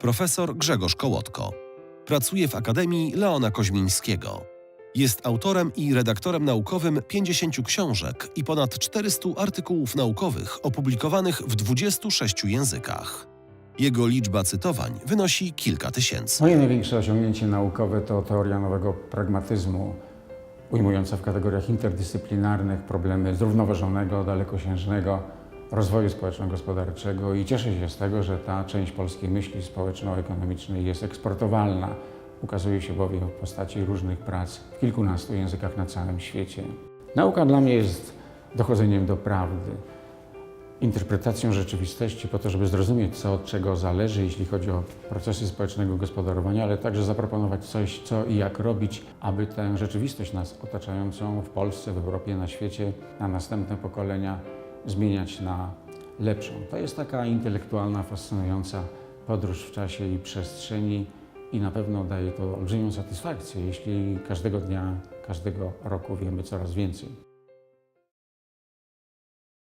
profesor Grzegorz Kołotko. Pracuje w Akademii Leona Koźmińskiego. Jest autorem i redaktorem naukowym 50 książek i ponad 400 artykułów naukowych opublikowanych w 26 językach. Jego liczba cytowań wynosi kilka tysięcy. Moje największe osiągnięcie naukowe to teoria nowego pragmatyzmu, ujmująca w kategoriach interdyscyplinarnych problemy zrównoważonego, dalekosiężnego rozwoju społeczno-gospodarczego i cieszę się z tego, że ta część polskiej myśli społeczno-ekonomicznej jest eksportowalna. Ukazuje się bowiem w postaci różnych prac w kilkunastu językach na całym świecie. Nauka dla mnie jest dochodzeniem do prawdy, interpretacją rzeczywistości po to, żeby zrozumieć, co od czego zależy, jeśli chodzi o procesy społecznego gospodarowania, ale także zaproponować coś, co i jak robić, aby tę rzeczywistość nas otaczającą w Polsce, w Europie, na świecie, na następne pokolenia zmieniać na lepszą. To jest taka intelektualna, fascynująca podróż w czasie i przestrzeni i na pewno daje to olbrzymią satysfakcję, jeśli każdego dnia, każdego roku wiemy coraz więcej.